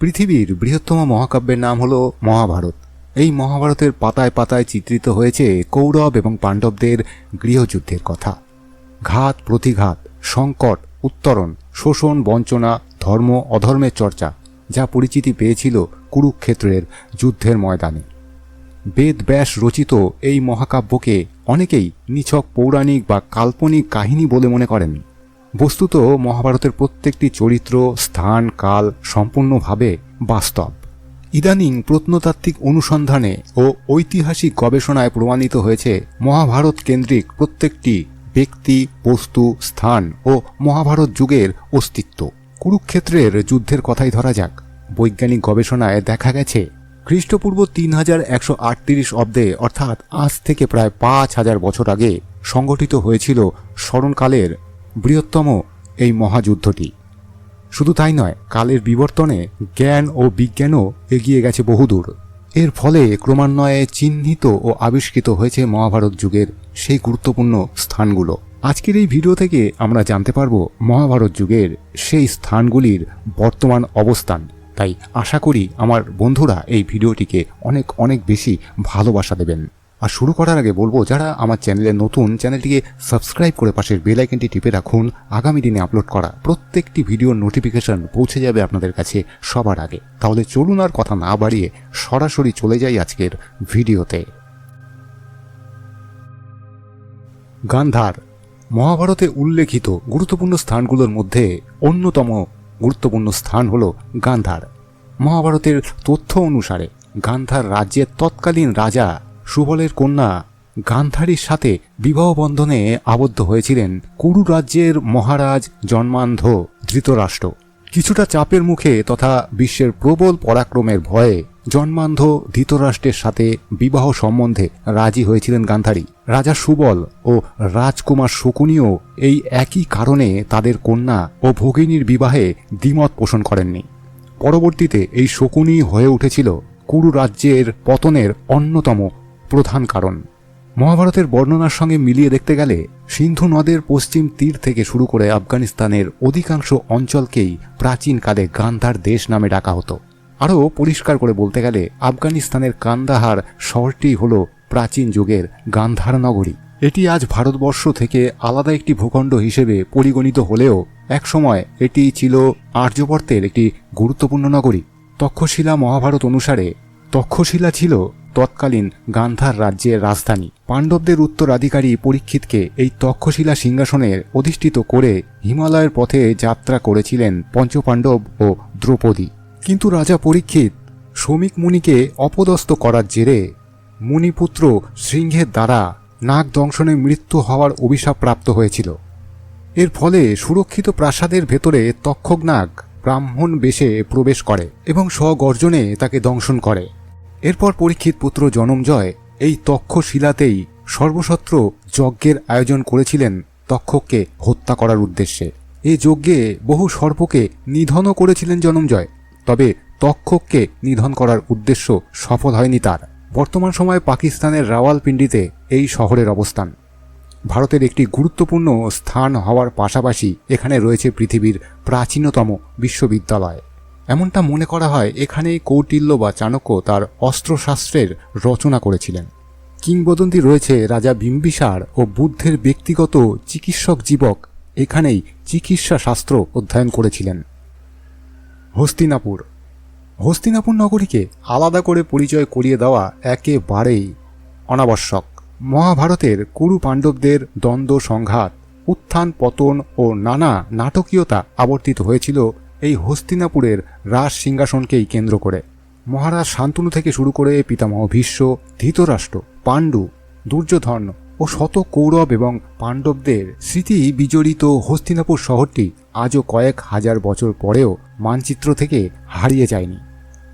পৃথিবীর বৃহত্তম মহাকাব্যের নাম হলো মহাভারত। এই মহাভারতের পাতায় পাতায় চিত্রিত হয়েছে কৌরব এবং পাণ্ডবদের গৃহযুদ্ধের কথা। ঘাত, প্রতিঘাত, সংকট, উত্তরণ, শোষণ, বঞ্চনা, ধর্ম, অধর্মের চর্চা, যা পরিচিতি পেয়েছিল কুরুক্ষেত্রের যুদ্ধের ময়দানে। বেদ ব্যাস রচিত এই মহাকাব্যকে অনেকেই নিছক পৌরাণিক বা কাল্পনিক কাহিনী বলে মনে করেন। বস্তুত মহাভারতের প্রত্যেকটি চরিত্র, স্থান, কাল সম্পূর্ণভাবে বাস্তব। ইদানিং প্রত্নতাত্ত্বিক অনুসন্ধানে ও ঐতিহাসিক গবেষণায় প্রমাণিত হয়েছে মহাভারত কেন্দ্রিক প্রত্যেকটি ব্যক্তি, বস্তু, স্থান ও মহাভারত যুগের অস্তিত্ব। কুরুক্ষেত্রের যুদ্ধের কথাই ধরা যাক। বৈজ্ঞানিক গবেষণায় দেখা গেছে, খ্রিস্টপূর্ব তিন হাজার একশো আটত্রিশ অব্দে, অর্থাৎ আজ থেকে প্রায় পাঁচ হাজার বছর আগে সংগঠিত হয়েছিল স্মরণকালের বৃহত্তম এই মহাযুদ্ধটি। শুধু তাই নয়, কালের বিবর্তনে জ্ঞান ও বিজ্ঞানও এগিয়ে গেছে বহুদূর। এর ফলে ক্রমান্বয়ে চিহ্নিত ও আবিষ্কৃত হয়েছে মহাভারত যুগের সেই গুরুত্বপূর্ণ স্থানগুলো। আজকের এই ভিডিও থেকে আমরা জানতে পারব মহাভারত যুগের সেই স্থানগুলির বর্তমান অবস্থান। তাই আশা করি আমার বন্ধুরা এই ভিডিওটিকে অনেক অনেক বেশি ভালোবাসা দেবেন। আর শুরু করার আগে বলব, যারা আমার চ্যানেলে নতুন, চ্যানেলটিকে সাবস্ক্রাইব করে পাশের বেল আইকনটি টিপে রাখুন। আগামী দিনে আপলোড করা প্রত্যেকটি ভিডিওর নোটিফিকেশন পৌঁছে যাবে আপনাদের কাছে সবার আগে। তাহলে চলুন আর কথা না বাড়িয়ে সরাসরি চলে যাই আজকের ভিডিওতে। গান্ধার মহাভারতে উল্লেখিত গুরুত্বপূর্ণ স্থানগুলোর মধ্যে অন্যতম গুরুত্বপূর্ণ স্থান হল গান্ধার। মহাভারতের তথ্য অনুসারে গান্ধার রাজ্যের তৎকালীন রাজা সুবলের কন্যা গান্ধারীর সাথে বিবাহ বন্ধনে আবদ্ধ হয়েছিলেন কুরু রাজ্যের মহারাজ জন্মান্ধ ধৃতরাষ্ট্র। কিছুটা চাপের মুখে তথা বিশ্বের প্রবল পরাক্রমের ভয়ে জন্মান্ধ ধৃতরাষ্ট্রের সাথে বিবাহ সম্বন্ধে রাজি হয়েছিলেন গান্ধারী। রাজা সুবল ও রাজকুমার শকুনিও এই একই কারণে তাদের কন্যা ও ভগিনীর বিবাহে দ্বিমত পোষণ করেননি। পরবর্তীতে এই শকুনি হয়ে উঠেছিল কুরু রাজ্যের পতনের অন্যতম প্রধান কারণ। মহাভারতের বর্ণনার সঙ্গে মিলিয়ে দেখতে গেলে সিন্ধু নদের পশ্চিম তীর থেকে শুরু করে আফগানিস্তানের অধিকাংশ অঞ্চলকেই প্রাচীনকালে গান্ধার দেশ নামে ডাকা হতো। আরও পরিষ্কার করে বলতে গেলে আফগানিস্তানের কান্দাহার শহরটি হল প্রাচীন যুগের গান্ধার নগরী। এটি আজ ভারতবর্ষ থেকে আলাদা একটি ভূখণ্ড হিসেবে পরিগণিত হলেও একসময় এটি ছিল আর্যবর্তের একটি গুরুত্বপূর্ণ নগরী। তক্ষশিলা মহাভারত অনুসারে তক্ষশিলা ছিল তৎকালীন গান্ধার রাজ্যের রাজধানী। পাণ্ডবদের উত্তরাধিকারী পরীক্ষিতকে এই তক্ষশিলা সিংহাসনের অধিষ্ঠিত করে হিমালয়ের পথে যাত্রা করেছিলেন পঞ্চপাণ্ডব ও দ্রৌপদী। কিন্তু রাজা পরীক্ষিত শ্রমিক মুনিকে অপদস্থ করার জেরে মুনিপুত্র সিংহের দ্বারা নাগ দংশনে মৃত্যু হওয়ার অভিশাপ প্রাপ্ত হয়েছিল। এর ফলে সুরক্ষিত প্রাসাদের ভেতরে তক্ষক নাগ ব্রাহ্মণ বেশে প্রবেশ করে এবং স্বগর্জনে তাকে দংশন করে। এরপর পরীক্ষিত পুত্র জনমজয় এই তক্ষশিলাতেই সর্বসত্র যজ্ঞের আয়োজন করেছিলেন তক্ষককে হত্যা করার উদ্দেশ্যে। এই যজ্ঞে বহু সর্পকে নিধনও করেছিলেন জনমজয় তবে তক্ষককে নিধন করার উদ্দেশ্য সফল হয়নি তার। বর্তমান সময়ে পাকিস্তানের রাওয়ালপিন্ডিতে এই শহরের অবস্থান। ভারতের একটি গুরুত্বপূর্ণ স্থান হওয়ার পাশাপাশি এখানে রয়েছে পৃথিবীর প্রাচীনতম বিশ্ববিদ্যালয়। এমনটা মনে করা হয় এখানেই কৌটিল্য বা চাণক্য তার অস্ত্রশাস্ত্রের রচনা করেছিলেন। কিংবদন্তি রয়েছে রাজা বিম্বিসার ও বুদ্ধের ব্যক্তিগত চিকিৎসক জীবক এখানেই চিকিৎসা শাস্ত্র অধ্যয়ন করেছিলেন। হস্তিনাপুর। হস্তিনাপুর নগরীকে আলাদা করে পরিচয় করিয়ে দেওয়া একেবারেই অনাবশ্যক। মহাভারতের কুরু পাণ্ডবদের দ্বন্দ্ব, সংঘাত, উত্থান, পতন ও নানা নাটকীয়তা আবর্তিত হয়েছিল এই হস্তিনাপুরের রাজ সিংহাসনকেই কেন্দ্র করে। মহারাজ শান্তনু থেকে শুরু করে পিতামহ ভীষ্ম, ধৃতরাষ্ট্র, পাণ্ডু, দুর্যোধন ও শত কৌরব এবং পাণ্ডবদের স্মৃতি বিজড়িত হস্তিনাপুর শহরটি আজও কয়েক হাজার বছর পরেও মানচিত্র থেকে হারিয়ে যায়নি।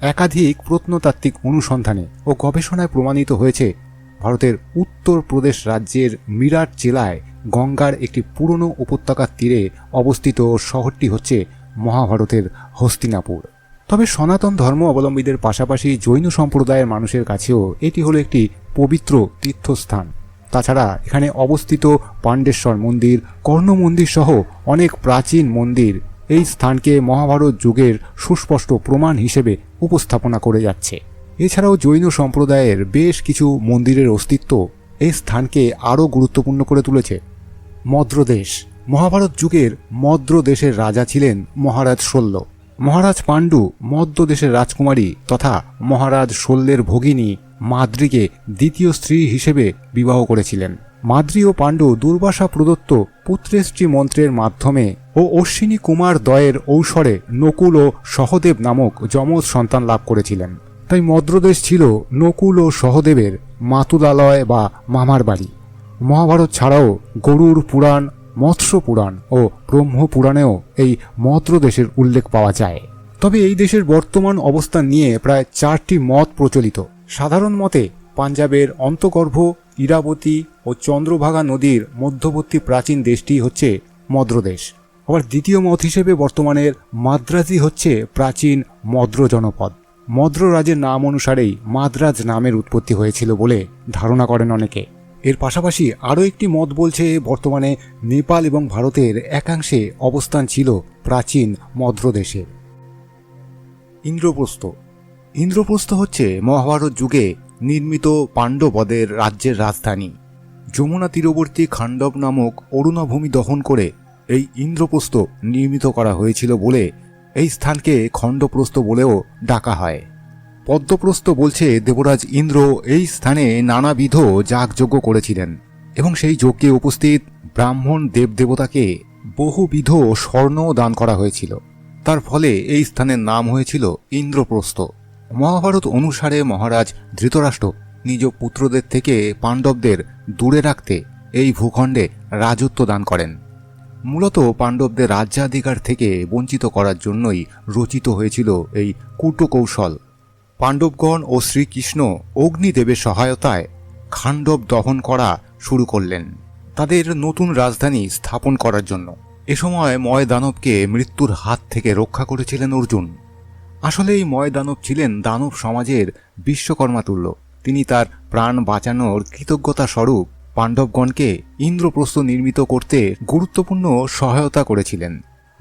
একাধিক প্রত্নতাত্ত্বিক অনুসন্ধানে ও গবেষণায় প্রমাণিত হয়েছে, ভারতের উত্তরপ্রদেশ রাজ্যের মিরাট জেলায় গঙ্গার একটি পুরনো উপত্যকার তীরে অবস্থিত শহরটি হচ্ছে মহাভারতের হস্তিনাপুর। তবে সনাতন ধর্ম অবলম্বীদের পাশাপাশি জৈন সম্প্রদায়ের মানুষের কাছেও এটি হলো একটি পবিত্র তীর্থস্থান। তাছাড়া এখানে অবস্থিত পাণ্ডেশ্বর মন্দির, কর্ণ মন্দির সহ অনেক প্রাচীন মন্দির এই স্থানকে মহাভারত যুগের সুস্পষ্ট প্রমাণ হিসেবে উপস্থাপনা করে যাচ্ছে। এছাড়াও জৈন সম্প্রদায়ের বেশ কিছু মন্দিরের অস্তিত্ব এই স্থানকে আরও গুরুত্বপূর্ণ করে তুলেছে। মদ্রদেশ মহাভারত যুগের মদ্র দেশের রাজা ছিলেন মহারাজ শল্য। মহারাজ পাণ্ডু মদ্য দেশের রাজকুমারী তথা মহারাজ শল্যের ভগিনী মাদ্রিকে দ্বিতীয় স্ত্রী হিসেবে বিবাহ করেছিলেন। মাদ্রি ও পাণ্ডু দুর্বাসা প্রদত্ত পুত্রেষ্টি মন্ত্রের মাধ্যমে ও অশ্বিনী কুমার দয়ের ঔষরে নকুল ও সহদেব নামক যমজ সন্তান লাভ করেছিলেন। তাই মদ্রদেশ ছিল নকুল ও সহদেবের মাতুলালয় বা মামার বাড়ি। মহাভারত ছাড়াও গরুর পুরাণ মৎস্য পুরাণ ও ব্রহ্ম পুরাণেও এই মদ্র দেশের উল্লেখ পাওয়া যায়। তবে এই দেশের বর্তমান অবস্থান নিয়ে প্রায় চারটি মত প্রচলিত। সাধারণ মতে পাঞ্জাবের অন্তর্গর্ভ, ইরাবতী ও চন্দ্রভাগা নদীর মধ্যবর্তী প্রাচীন দেশটি হচ্ছে মদ্রদেশ। আবার দ্বিতীয় মত হিসেবে বর্তমানের মাদ্রাজি হচ্ছে প্রাচীন মদ্র জনপদ। মদ্র রাজের নাম অনুসারেই মাদ্রাজ নামের উৎপত্তি হয়েছিল বলে ধারণা করেন অনেকে। এর পাশাপাশি আরও একটি মত বলছে বর্তমানে নেপাল এবং ভারতের একাংশে অবস্থান ছিল প্রাচীন মদ্রদেশের ইন্দ্রপ্রস্থ। ইন্দ্রপ্রস্থ হচ্ছে মহাভারত যুগে নির্মিত পাণ্ডবদের রাজ্যের রাজধানী। যমুনা তীরবর্তী খাণ্ডব নামক অরুণাভূমি দহন করে এই ইন্দ্রপ্রস্থ নির্মিত করা হয়েছিল বলে এই স্থানকে খণ্ডপ্রস্থ বলেও ডাকা হয়। পদ্মপ্রস্থ বলছে দেবরাজ ইন্দ্র এই স্থানে নানাবিধ যাগযজ্ঞ করেছিলেন এবং সেই যজ্ঞে উপস্থিত ব্রাহ্মণ দেবদেবতাকে বহুবিধ স্বর্ণ দান করা হয়েছিল। তার ফলে এই স্থানের নাম হয়েছিল ইন্দ্রপ্রস্থ। মহাভারত অনুসারে মহারাজ ধৃতরাষ্ট্র নিজ পুত্রদের থেকে পাণ্ডবদের দূরে রাখতে এই ভূখণ্ডে রাজত্ব দান করেন। মূলত পাণ্ডবদের রাজ্যাধিকার থেকে বঞ্চিত করার জন্যই রচিত হয়েছিল এই কূটকৌশল। পাণ্ডবগণ ও শ্রীকৃষ্ণ অগ্নিদেবের সহায়তায় খাণ্ডব দহন করা শুরু করলেন তাদের নতুন রাজধানী স্থাপন করার জন্য। এ সময় ময় দানবকে মৃত্যুর হাত থেকে রক্ষা করেছিলেন অর্জুন। আসলে এই ময় দানব ছিলেন দানব সমাজের বিশ্বকর্মা তুল্য। তিনি তার প্রাণ বাঁচানোর কৃতজ্ঞতা স্বরূপ পাণ্ডবগণকে ইন্দ্রপ্রস্থ নির্মিত করতে গুরুত্বপূর্ণ সহায়তা করেছিলেন।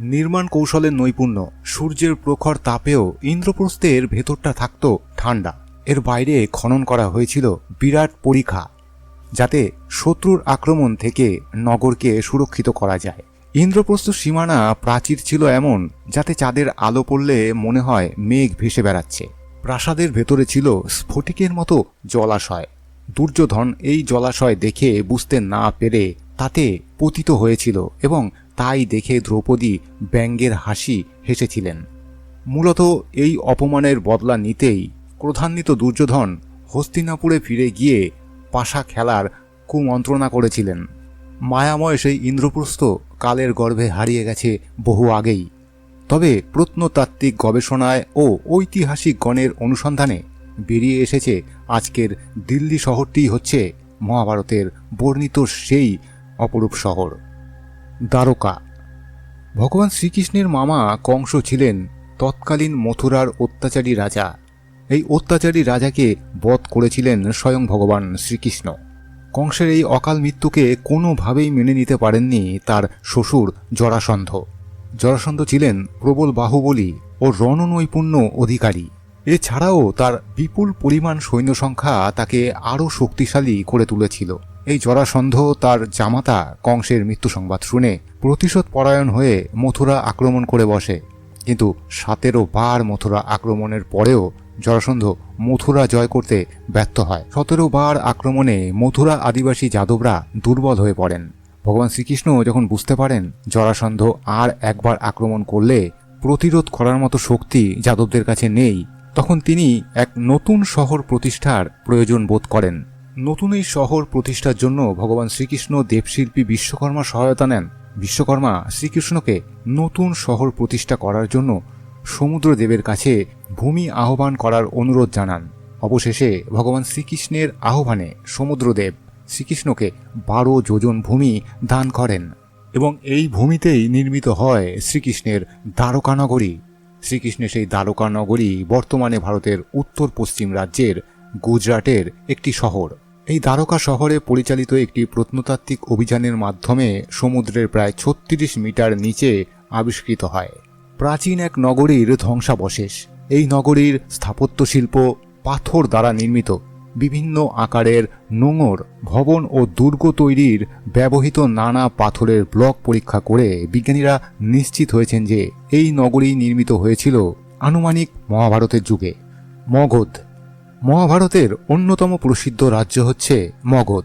নির্মাণ কৌশলের নৈপুণ্য, সূর্যের প্রখর তাপেও ইন্দ্রপ্রস্থের ভেতরটা থাকত ঠান্ডা। এর বাইরে খনন করা হয়েছিল বিরাট পরীক্ষা, যাতে শত্রুর আক্রমণ থেকে নগরকে সুরক্ষিত করা যায়। ইন্দ্রপ্রস্থ সীমানা প্রাচীর ছিল এমন, যাতে চাঁদের আলো পড়লে মনে হয় মেঘ ভেসে বেড়াচ্ছে। প্রাসাদের ভেতরে ছিল স্ফটিকের মতো জলাশয়। দুর্যোধন এই জলাশয় দেখে বুঝতে না পেরে তাতে পতিত হয়েছিল এবং তাই দেখে দ্রৌপদী ব্যঙ্গের হাসি হেসেছিলেন। মূলত এই অপমানের বদলা নিতেই ক্রোধান্বিত দুর্যোধন হস্তিনাপুরে ফিরে গিয়ে পাশা খেলার কুমন্ত্রণা করেছিলেন। মায়াময় সেই ইন্দ্রপ্রস্থ কালের গর্ভে হারিয়ে গেছে বহু আগেই। তবে প্রত্নতাত্ত্বিক গবেষণায় ও ঐতিহাসিক গণের অনুসন্ধানে বেরিয়ে এসেছে আজকের দিল্লি শহরটি হচ্ছে মহাভারতের বর্ণিত সেই অপরূপ শহর। দ্বারকা। ভগবান শ্রীকৃষ্ণের মামা কংস ছিলেন তৎকালীন মথুরার অত্যাচারী রাজা। এই অত্যাচারী রাজাকে বধ করেছিলেন স্বয়ং ভগবান শ্রীকৃষ্ণ। কংসের এই অকাল মৃত্যুকে কোনোভাবেই মেনে নিতে পারেননি তার শ্বশুর জরাসন্ধ। জরাসন্ধ ছিলেন প্রবল বাহুবলী ও রণনৈপুণ্য অধিকারী। এছাড়াও তার বিপুল পরিমাণ সৈন্য সংখ্যা তাকে আরও শক্তিশালী করে তুলেছিল। এই জরাসন্ধ তার জামাতা কংসের মৃত্যু সংবাদ শুনে প্রতিশোধ পরায়ণ হয়ে মথুরা আক্রমণ করে বসে। কিন্তু সতেরো বার মথুরা আক্রমণের পরেও জরাসন্ধ মথুরা জয় করতে ব্যর্থ হয়। সতেরো বার আক্রমণে মথুরা আদিবাসী যাদবরা দুর্বল হয়ে পড়েন। ভগবান শ্রীকৃষ্ণ যখন বুঝতে পারেন জরাসন্ধ আর একবার আক্রমণ করলে প্রতিরোধ করার মতো শক্তি যাদবদের কাছে নেই, তখন তিনি এক নতুন শহর প্রতিষ্ঠার প্রয়োজন বোধ করেন। নতুন এই শহর প্রতিষ্ঠার জন্য ভগবান শ্রীকৃষ্ণ দেবশিল্পী বিশ্বকর্মা সহায়তা নেন। বিশ্বকর্মা শ্রীকৃষ্ণকে নতুন শহর প্রতিষ্ঠা করার জন্য সমুদ্রদেবের কাছে ভূমি আহ্বান করার অনুরোধ জানান। অবশেষে ভগবান শ্রীকৃষ্ণের আহ্বানে সমুদ্রদেব শ্রীকৃষ্ণকে বারো যোজন ভূমি দান করেন এবং এই ভূমিতেই নির্মিত হয় শ্রীকৃষ্ণের দ্বারকানগরী শ্রীকৃষ্ণের সেই দ্বারকানগরী বর্তমানে ভারতের উত্তর পশ্চিম রাজ্যের গুজরাটের একটি শহর। এই দ্বারকা শহরে পরিচালিত একটি প্রত্নতাত্ত্বিক অভিযানের মাধ্যমে সমুদ্রের প্রায় ছত্রিশ মিটার নিচে আবিষ্কৃত হয়। প্রাচীন এক নগরীর ধ্বংসাবশেষ। এই নগরীর স্থাপত্য শিল্প পাথর দ্বারা নির্মিত। বিভিন্ন আকারের নোঙর, ভবন ও দুর্গ তৈরির ব্যবহৃত নানা পাথরের ব্লক পরীক্ষা করে বিজ্ঞানীরা নিশ্চিত হয়েছেন যে এই নগরী নির্মিত হয়েছিল আনুমানিক মহাভারতের যুগে। মগধ মহাভারতের অন্যতম প্রসিদ্ধ রাজ্য হচ্ছে মগধ।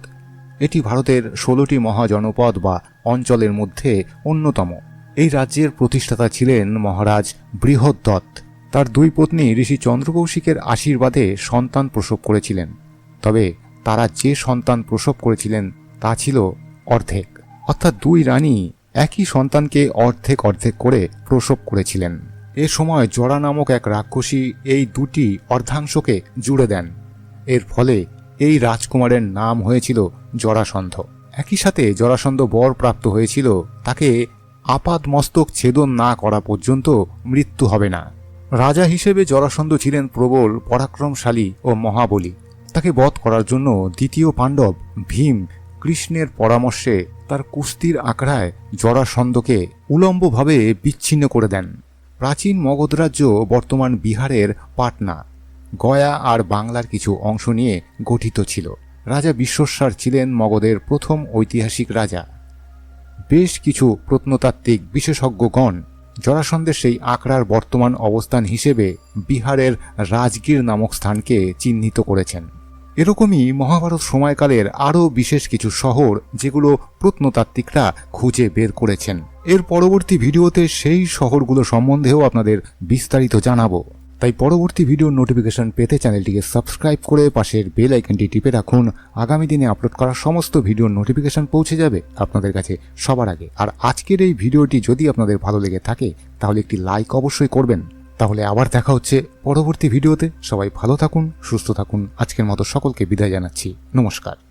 এটি ভারতের ষোলোটি মহাজনপদ বা অঞ্চলের মধ্যে অন্যতম। এই রাজ্যের প্রতিষ্ঠাতা ছিলেন মহারাজ বৃহদ্দত্ত। তার দুই পত্নী ঋষি চন্দ্রকৌশিকের আশীর্বাদে সন্তান প্রসব করেছিলেন। তবে তারা যে সন্তান প্রসব করেছিলেন, তা ছিল অর্ধেক। অর্থাৎ দুই রানী একই সন্তানকে অর্ধেক অর্ধেক করে প্রসব করেছিলেন। এ সময় জরা নামক এক রাক্ষসী এই দুটি অর্ধাংশকে জুড়ে দেন। এর ফলে এই রাজকুমারের নাম হয়েছিল জরাসন্ধ। একই সাথে জরাসন্ধ বর প্রাপ্ত হয়েছিল, তাকে আপাদ মস্তক ছেদন না করা পর্যন্ত মৃত্যু হবে না। রাজা হিসেবে জরাসন্ধ ছিলেন প্রবল, পরাক্রমশালী ও মহাবলী। তাকে বধ করার জন্য দ্বিতীয় পাণ্ডব ভীম কৃষ্ণের পরামর্শে তার কুস্তির আঁকড়ায় জরাসন্ধকে উলম্বভাবে বিচ্ছিন্ন করে দেন। প্রাচীন মগধ রাজ্য বর্তমান বিহারের পাটনা, গয়া আর বাংলার কিছু অংশ নিয়ে গঠিত ছিল। রাজা বিশ্বস্বার ছিলেন মগধের প্রথম ঐতিহাসিক রাজা। বেশ কিছু প্রত্নতাত্ত্বিক বিশেষজ্ঞগণ জরাসন্ধের সেই আখড়ার বর্তমান অবস্থান হিসেবে বিহারের রাজগীর নামক স্থানকে চিহ্নিত করেছেন। এরকমই মহাভারত সময়কালের আরও বিশেষ কিছু শহর যেগুলো প্রত্নতাত্ত্বিকরা খুঁজে বের করেছেন। এর পরবর্তী ভিডিওতে সেই শহরগুলো সম্বন্ধেও আপনাদের বিস্তারিত জানাব। তাই পরবর্তী ভিডিওর নোটিফিকেশন পেতে চ্যানেলটিকে সাবস্ক্রাইব করে পাশের বেল আইকনটি টিপে রাখুন। আগামী দিনে আপলোড করা সমস্ত ভিডিওর নোটিফিকেশন পৌঁছে যাবে আপনাদের কাছে সবার আগে। আর আজকের এই ভিডিওটি যদি আপনাদের ভালো লেগে থাকে, তাহলে একটি লাইক অবশ্যই করবেন। তাহলে আবার দেখা হচ্ছে পরবর্তী ভিডিওতে। সবাই ভালো থাকুন, সুস্থ থাকুন। আজকের মতো সকলকে বিদায় জানাচ্ছি। নমস্কার।